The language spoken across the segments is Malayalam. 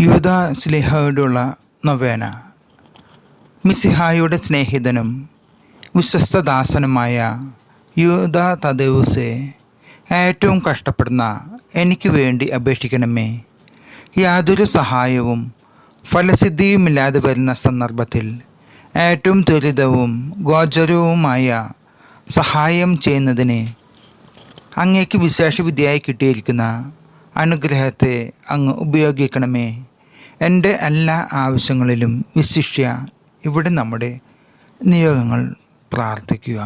യൂത സ്ലിഹയോടുള്ള നൊവേന. മിസിഹായുടെ സ്നേഹിതനും വിശ്വസ്തദാസനുമായ യൂത തദേവസെ ഏറ്റവും കഷ്ടപ്പെടുന്ന എനിക്ക് വേണ്ടി അപേക്ഷിക്കണമേ. യാതൊരു സഹായവും ഫലസിദ്ധിയുമില്ലാതെ വരുന്ന സന്ദർഭത്തിൽ ഏറ്റവും ദുരിതവും ഗോചരവുമായ സഹായം ചെയ്യുന്നതിന് അങ്ങേക്ക് വിശേഷവിദ്യയായി കിട്ടിയിരിക്കുന്ന അനുഗ്രഹത്തെ അങ്ങ് ഉപയോഗിക്കണമേ. എന്റെ എല്ലാ ആവശ്യങ്ങളിലും വിശിഷ്യ ഇവിടെ നമ്മുടെ നിയോഗങ്ങൾ പ്രാർത്ഥിക്കുക.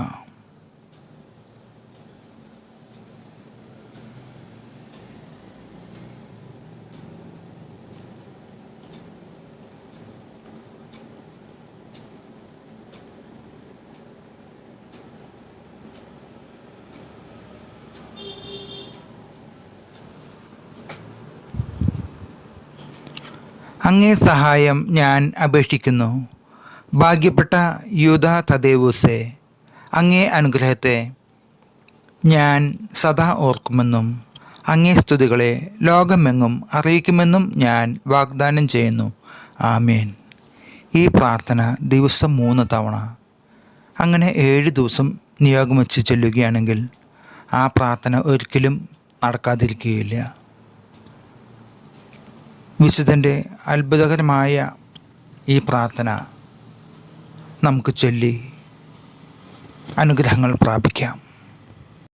അങ്ങേ സഹായം ഞാൻ അപേക്ഷിക്കുന്നു. ഭാഗ്യപ്പെട്ട യൂത തദേവൂസെ അങ്ങേ അനുഗ്രഹത്തെ ഞാൻ സദാ ഓർക്കുമെന്നും അങ്ങേ സ്തുതികളെ ലോകമെങ്ങും അറിയിക്കുമെന്നും ഞാൻ വാഗ്ദാനം ചെയ്യുന്നു. ആമേൻ. ഈ പ്രാർത്ഥന ദിവസം മൂന്ന് തവണ. അങ്ങനെ ഏഴ് ദിവസം നിയോഗം വെച്ച് ചെല്ലുകയാണെങ്കിൽ ആ പ്രാർത്ഥന ഒരിക്കലും നടക്കാതിരിക്കുകയില്ല. വിശുദ്ധന്റെ അത്ഭുതകരമായ ഈ പ്രാർത്ഥന നമുക്ക് ചൊല്ലി അനുഗ്രഹങ്ങൾ പ്രാപിക്കാം.